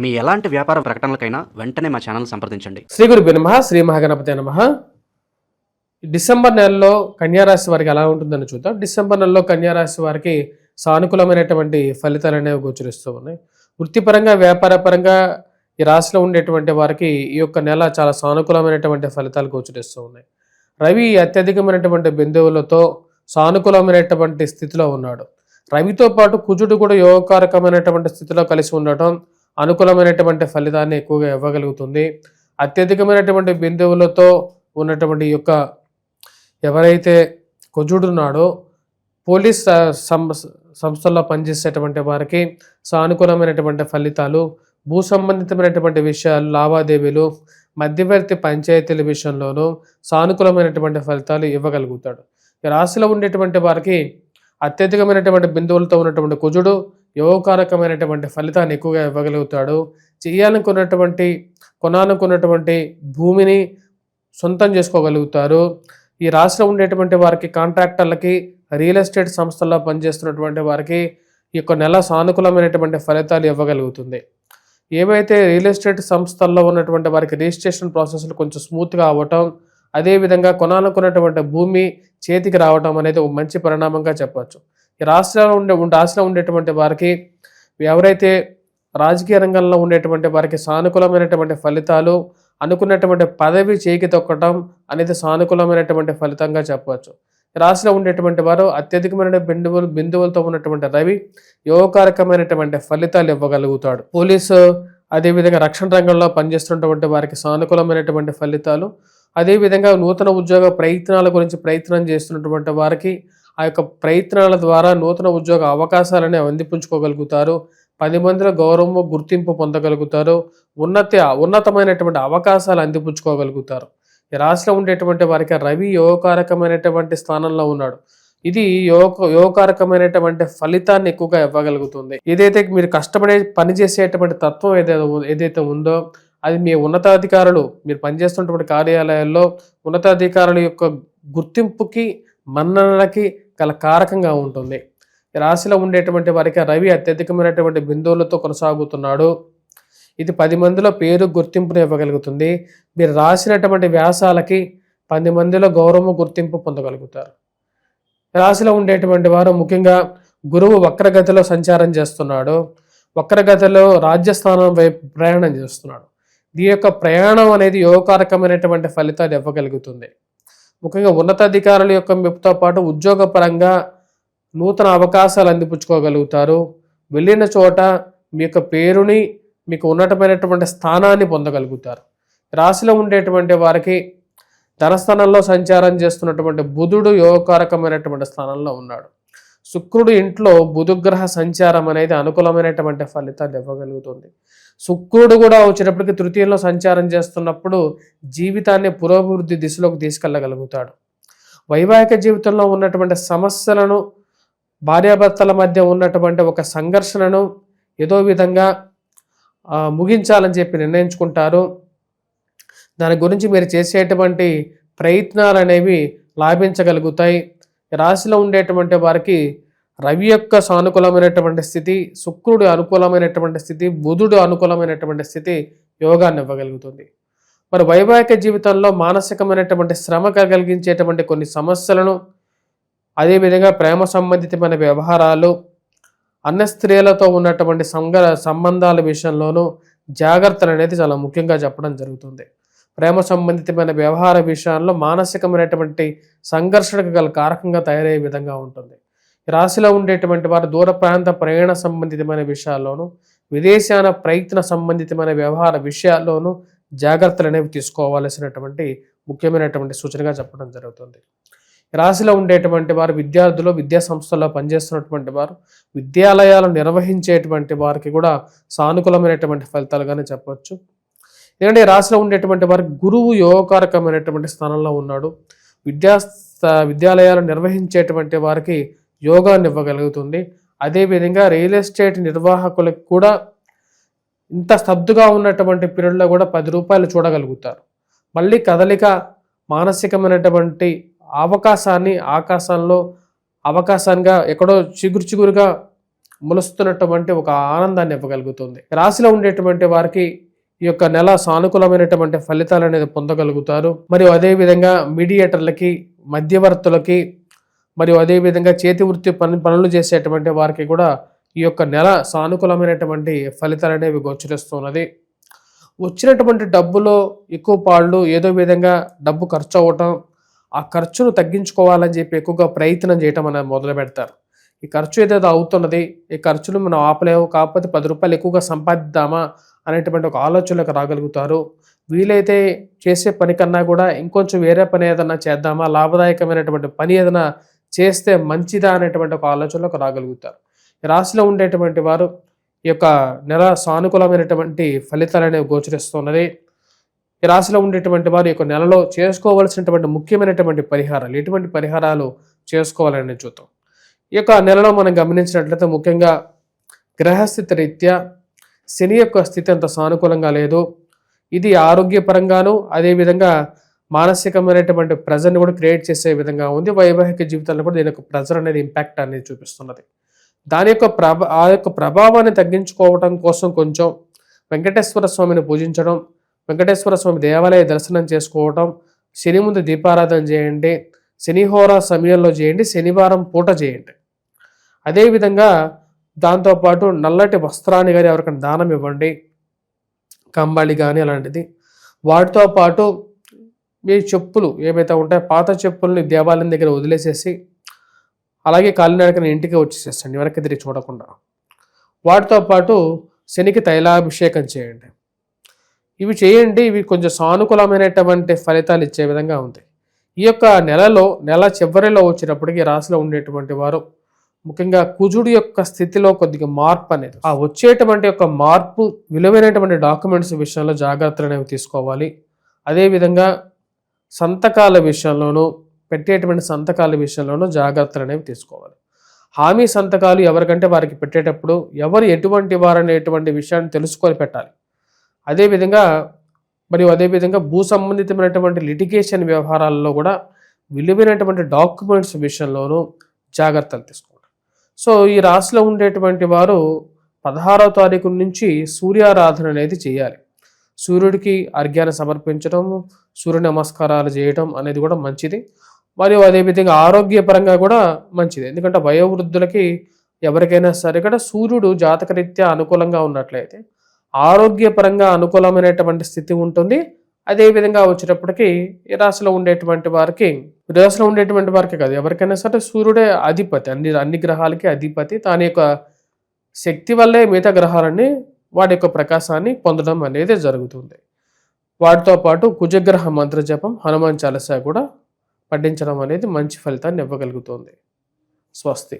మీ ఎలాంటి వ్యాపార ప్రకటనలకైనా వెంటనే మా ఛానల్ సంప్రదించండి. శ్రీ గురు నమ శ్రీ మహాగణపతి నమ. డిసెంబర్ నెలలో కన్యారాశి వారికి ఎలా ఉంటుందని చూద్దాం. డిసెంబర్ నెలలో కన్యారాశి వారికి సానుకూలమైనటువంటి ఫలితాలు అనేవి గోచరిస్తూ ఉన్నాయి. వృత్తిపరంగా వ్యాపారపరంగా ఈ రాశిలో ఉండేటువంటి వారికి ఈ యొక్క నెల చాలా సానుకూలమైనటువంటి ఫలితాలు గోచరిస్తూ ఉన్నాయి. రవి అత్యధికమైనటువంటి బిందువులతో సానుకూలమైనటువంటి స్థితిలో ఉన్నాడు. రవితో పాటు కుజుడు కూడా యోగకారకమైనటువంటి స్థితిలో కలిసి ఉండటం అనుకూలమైనటువంటి ఫలితాన్ని ఎక్కువగా ఇవ్వగలుగుతుంది. అత్యధికమైనటువంటి బిందువులతో ఉన్నటువంటి యొక్క ఎవరైతే కుజుడున్నాడో పోలీస్ సం- సంస్థల్లో పనిచేసేటువంటి వారికి సానుకూలమైనటువంటి ఫలితాలు భూ సంబంధితమైనటువంటి విషయాలు లావాదేవీలు మధ్యవర్తి పంచాయతీల విషయంలోనూ సానుకూలమైనటువంటి ఫలితాలు ఇవ్వగలుగుతాడు. రాశిలో ఉండేటువంటి వారికి అత్యధికమైనటువంటి బిందువులతో ఉన్నటువంటి కుజుడు యోగకారకమైనటువంటి ఫలితాన్ని ఎక్కువగా ఇవ్వగలుగుతాడు. చేయాలనుకున్నటువంటి కొనాలనుకున్నటువంటి భూమిని సొంతం చేసుకోగలుగుతారు. ఈ రాష్ట్రం ఉండేటువంటి వారికి కాంట్రాక్టర్లకి రియల్ ఎస్టేట్ సంస్థల్లో పనిచేస్తున్నటువంటి వారికి ఈ యొక్క నెల సానుకూలమైనటువంటి ఫలితాలు ఇవ్వగలుగుతుంది. ఏవైతే రియల్ ఎస్టేట్ సంస్థల్లో ఉన్నటువంటి వారికి రిజిస్ట్రేషన్ ప్రాసెస్లు కొంచెం స్మూత్గా అవ్వటం అదేవిధంగా కొనాలనుకున్నటువంటి భూమి చేతికి రావటం అనేది ఒక మంచి పరిణామంగా చెప్పవచ్చు ఈ రాష్ట్రంలో ఉండే రాష్ట్రంలో ఉండేటువంటి వారికి ఎవరైతే రాజకీయ రంగంలో ఉండేటువంటి వారికి సానుకూలమైనటువంటి ఫలితాలు అనుకున్నటువంటి పదవి చేకి తొక్కటం అనేది సానుకూలమైనటువంటి ఫలితంగా చెప్పవచ్చు. రాశిలో ఉండేటువంటి వారు అత్యధికమైన బిందువులు బిందువులతో ఉన్నటువంటి రవి యోగకారకమైనటువంటి ఫలితాలు ఇవ్వగలుగుతాడు. పోలీసు అదేవిధంగా రక్షణ రంగంలో పనిచేస్తున్నటువంటి వారికి సానుకూలమైనటువంటి ఫలితాలు అదేవిధంగా నూతన ఉద్యోగ ప్రయత్నాల గురించి ప్రయత్నం చేస్తున్నటువంటి వారికి ఆ యొక్క ప్రయత్నాల ద్వారా నూతన ఉద్యోగ అవకాశాలని అందిపుంచుకోగలుగుతారు పది మందిలో గౌరవము గుర్తింపు పొందగలుగుతారు. ఉన్నత ఉన్నతమైనటువంటి అవకాశాలు అందిపుచ్చుకోగలుగుతారు ఈ రాశిలో ఉండేటువంటి వారికి రవి యోగకారకమైనటువంటి స్థానంలో ఉన్నాడు. ఇది యోగ యోగకారకమైనటువంటి ఫలితాన్ని ఎక్కువగా ఇవ్వగలుగుతుంది. ఏదైతే మీరు కష్టపడే పనిచేసేటువంటి తత్వం ఏదైతే ఏదైతే ఉందో అది మీ ఉన్నతాధికారులు మీరు పనిచేస్తున్నటువంటి కార్యాలయాల్లో ఉన్నతాధికారుల యొక్క గుర్తింపుకి మన్ననలకి గల కారకంగా ఉంటుంది. ఈ రాశిలో ఉండేటువంటి వారికి రవి అత్యధికమైనటువంటి బిందువులతో కొనసాగుతున్నాడు. ఇది పది మందిలో పేరు గుర్తింపును ఇవ్వగలుగుతుంది. మీరు రాసినటువంటి వ్యాసాలకి పది మందిలో గౌరవ గుర్తింపు పొందగలుగుతారు. రాశిలో ఉండేటువంటి వారు ముఖ్యంగా గురువు వక్రగతిలో సంచారం చేస్తున్నాడు. వక్రగతిలో రాజ్యస్థానం వైపు ప్రయాణం చేస్తున్నాడు. దీని యొక్క ప్రయాణం అనేది యోగకారకమైనటువంటి ఫలితాలు ఇవ్వగలుగుతుంది. ముఖ్యంగా ఉన్నతాధికారుల యొక్క మెప్పుతో పాటు ఉద్యోగపరంగా నూతన అవకాశాలు అందిపుచ్చుకోగలుగుతారు. వెళ్ళిన చోట మీ యొక్క పేరుని మీకు ఉన్నతమైనటువంటి స్థానాన్ని పొందగలుగుతారు. రాశిలో ఉండేటువంటి వారికి ధనస్థానంలో సంచారం చేస్తున్నటువంటి బుధుడు యోగకారకమైనటువంటి స్థానంలో ఉన్నాడు. శుక్రుడు ఇంట్లో బుధుగ్రహ సంచారం అనేది అనుకూలమైనటువంటి ఫలితాలు ఇవ్వగలుగుతుంది. శుక్రుడు కూడా వచ్చేటప్పటికి తృతీయంలో సంచారం చేస్తున్నప్పుడు జీవితాన్ని పురోభివృద్ధి దిశలోకి తీసుకెళ్ళగలుగుతాడు. వైవాహిక జీవితంలో ఉన్నటువంటి సమస్యలను భార్యాభర్తల మధ్య ఉన్నటువంటి ఒక సంఘర్షణను ఏదో విధంగా ముగించాలని చెప్పి నిర్ణయించుకుంటారు. దాని గురించి మీరు చేసేటువంటి ప్రయత్నాలు అనేవి లాభించగలుగుతాయి. రాశిలో ఉండేటువంటి వారికి రవి యొక్క సానుకూలమైనటువంటి స్థితి శుక్రుడు అనుకూలమైనటువంటి స్థితి బుధుడు అనుకూలమైనటువంటి స్థితి యోగాన్ని ఇవ్వగలుగుతుంది. మరి వైవాహిక జీవితంలో మానసికమైనటువంటి శ్రమ కలిగించేటువంటి కొన్ని సమస్యలను అదేవిధంగా ప్రేమ సంబంధితమైన వ్యవహారాలు అన్న స్త్రీలతో ఉన్నటువంటి సంగ సంబంధాల విషయంలోనూ జాగ్రత్తలు అనేది చాలా ముఖ్యంగా చెప్పడం జరుగుతుంది. ప్రేమ సంబంధితమైన వ్యవహార విషయాల్లో మానసికమైనటువంటి సంఘర్షణకు గల కారకంగా తయారయ్యే విధంగా ఉంటుంది. ఈ రాశిలో ఉండేటువంటి వారు దూర ప్రాంత ప్రయాణ సంబంధితమైన విషయాల్లోనూ విదేశాన ప్రయత్న సంబంధితమైన వ్యవహార విషయాల్లోనూ జాగ్రత్తలు అనేవి తీసుకోవాల్సినటువంటి ముఖ్యమైనటువంటి సూచనగా చెప్పడం జరుగుతుంది. రాశిలో ఉండేటువంటి వారు విద్యార్థులు విద్యా సంస్థల్లో పనిచేస్తున్నటువంటి వారు విద్యాలయాలు నిర్వహించేటువంటి వారికి కూడా సానుకూలమైనటువంటి ఫలితాలుగానే చెప్పవచ్చు. ఎందుకంటే రాశిలో ఉండేటువంటి వారికి గురువు యోగకారకమైనటువంటి స్థానంలో ఉన్నాడు. విద్యా విద్యాలయాలు నిర్వహించేటువంటి వారికి యోగాన్ని ఇవ్వగలుగుతుంది. అదేవిధంగా రియల్ ఎస్టేట్ నిర్వాహకులకు కూడా ఇంత స్తబ్దుగా ఉన్నటువంటి పీరియడ్లో కూడా పది రూపాయలు చూడగలుగుతారు. మళ్ళీ కదలిక మానసికమైనటువంటి అవకాశాన్ని ఆకాశంలో అవకాశంగా ఎక్కడో చిగురు చిగురుగా మొలుస్తున్నటువంటి ఒక ఆనందాన్ని ఇవ్వగలుగుతుంది. రాశిలో ఉండేటువంటి వారికి ఈ యొక్క నెల సానుకూలమైనటువంటి ఫలితాలు అనేది పొందగలుగుతారు. మరియు అదేవిధంగా మీడియేటర్లకి మధ్యవర్తులకి మరియు అదే విధంగా చేతి వృత్తి పని పనులు చేసేటువంటి వారికి కూడా ఈ యొక్క నెల సానుకూలమైనటువంటి ఫలితాలు అనేవి గోచరిస్తున్నది. వచ్చినటువంటి డబ్బులో ఎక్కువ పాళ్ళు ఏదో విధంగా డబ్బు ఖర్చు అవ్వటం ఆ ఖర్చును తగ్గించుకోవాలని చెప్పి ఎక్కువగా ప్రయత్నం చేయటం అనేది మొదలు పెడతారు. ఈ ఖర్చు ఏదైతే అవుతున్నది ఈ ఖర్చును మనం ఆపలేము కాకపోతే పది రూపాయలు ఎక్కువగా సంపాదిద్దామా అనేటువంటి ఒక ఆలోచనలకు రాగలుగుతారు. వీలైతే చేసే పని కన్నా కూడా ఇంకొంచెం వేరే పని ఏదైనా చేద్దామా లాభదాయకమైనటువంటి పని ఏదైనా చేస్తే మంచిదా అనేటువంటి ఒక ఆలోచనలకు రాగలుగుతారు. ఈ రాశిలో ఉండేటువంటి వారు ఈ యొక్క నెల సానుకూలమైనటువంటి ఫలితాలు అనేవి గోచరిస్తున్నది. ఈ రాశిలో ఉండేటువంటి వారు ఈ యొక్క నెలలో చేసుకోవలసినటువంటి ముఖ్యమైనటువంటి పరిహారాలు ఎటువంటి పరిహారాలు చేసుకోవాలని చూద్దాం. ఈ యొక్క నెలలో మనం గమనించినట్లయితే ముఖ్యంగా గ్రహస్థితి రీత్యా శని యొక్క స్థితి అంత సానుకూలంగా లేదు. ఇది ఆరోగ్యపరంగాను అదేవిధంగా మానసికమైనటువంటి ప్రెజర్ని కూడా క్రియేట్ చేసే విధంగా ఉంది. వైవాహిక జీవితంలో కూడా దీని యొక్క ప్రెజర్ అనేది ఇంపాక్ట్ అనేది చూపిస్తున్నది. దాని యొక్క ప్రభ ఆ యొక్క ప్రభావాన్ని తగ్గించుకోవడం కోసం కొంచెం వెంకటేశ్వర స్వామిని పూజించడం వెంకటేశ్వర స్వామి దేవాలయ దర్శనం చేసుకోవటం శని ముందు దీపారాధన చేయండి శనిహోర సమయంలో చేయండి శనివారం పూట చేయండి. అదేవిధంగా దాంతోపాటు నల్లటి వస్త్రాన్ని కానీ ఎవరికైనా దానం ఇవ్వండి. కంబళి కానీ అలాంటిది. వాటితో పాటు మీ చెప్పులు ఏవైతే ఉంటాయో పాత చెప్పుల్ని దేవాలయం దగ్గర వదిలేసేసి అలాగే కాలినడకన ఇంటికి వచ్చేసేసండి. వెనక్కి తిరిగి చూడకుండా. వాటితో పాటు శనికి తైలాభిషేకం చేయండి. ఇవి చేయండి. ఇవి కొంచెం సానుకూలమైనటువంటి ఫలితాలు ఇచ్చే విధంగా ఉంది ఈ యొక్క నెలలో నెల చివరిలో వచ్చినప్పటికీ రాశిలో ఉండేటువంటి వారు ముఖ్యంగా కుజుడు యొక్క స్థితిలో కొద్దిగా మార్పు అనేది ఆ వచ్చేటువంటి యొక్క మార్పు విలువైనటువంటి డాక్యుమెంట్స్ విషయంలో జాగ్రత్తలు అనేవి తీసుకోవాలి. అదేవిధంగా సంతకాల విషయంలోనూ పెట్టేటువంటి సంతకాల విషయంలోనూ జాగ్రత్తలు అనేవి తీసుకోవాలి. హామీ సంతకాలు ఎవరికంటే వారికి పెట్టేటప్పుడు ఎవరు ఎటువంటి వారు అనేటువంటి విషయాన్ని తెలుసుకొని పెట్టాలి. అదేవిధంగా మరియు అదేవిధంగా భూ సంబంధితమైనటువంటి లిటిగేషన్ వ్యవహారాల్లో కూడా విలువైనటువంటి డాక్యుమెంట్స్ విషయంలోనూ జాగ్రత్తలు తీసుకోవాలి. సో ఈ రాశిలో ఉండేటువంటి వారు పదహారవ తారీఖు నుంచి సూర్యారాధన అనేది చేయాలి. సూర్యుడికి అర్ఘ్యాన్ని సమర్పించడం సూర్య నమస్కారాలు చేయటం అనేది కూడా మంచిది. మరియు అదేవిధంగా ఆరోగ్యపరంగా కూడా మంచిది. ఎందుకంటే వయోవృద్ధులకి ఎవరికైనా సరే కూడా సూర్యుడు జాతకరీత్యా అనుకూలంగా ఉన్నట్లయితే ఆరోగ్యపరంగా అనుకూలమైనటువంటి స్థితి ఉంటుంది. అదే విధంగా వచ్చేటప్పటికి ఈ రాశిలో ఉండేటువంటి వారికి ఈ రాశిలో ఉండేటువంటి వారికి కాదు ఎవరికైనా సరే సూర్యుడే అధిపతి అన్ని అన్ని గ్రహాలకి అధిపతి. తాని యొక్క శక్తి వల్లే మిగతా గ్రహాలన్నీ వాటి యొక్క ప్రకాశాన్ని పొందడం అనేది జరుగుతుంది. వాటితో పాటు కుజగ్రహ మంత్ర జపం హనుమాన్ చాలీసా కూడా పఠించడం అనేది మంచి ఫలితాన్ని ఇవ్వగలుగుతుంది. స్వస్తి.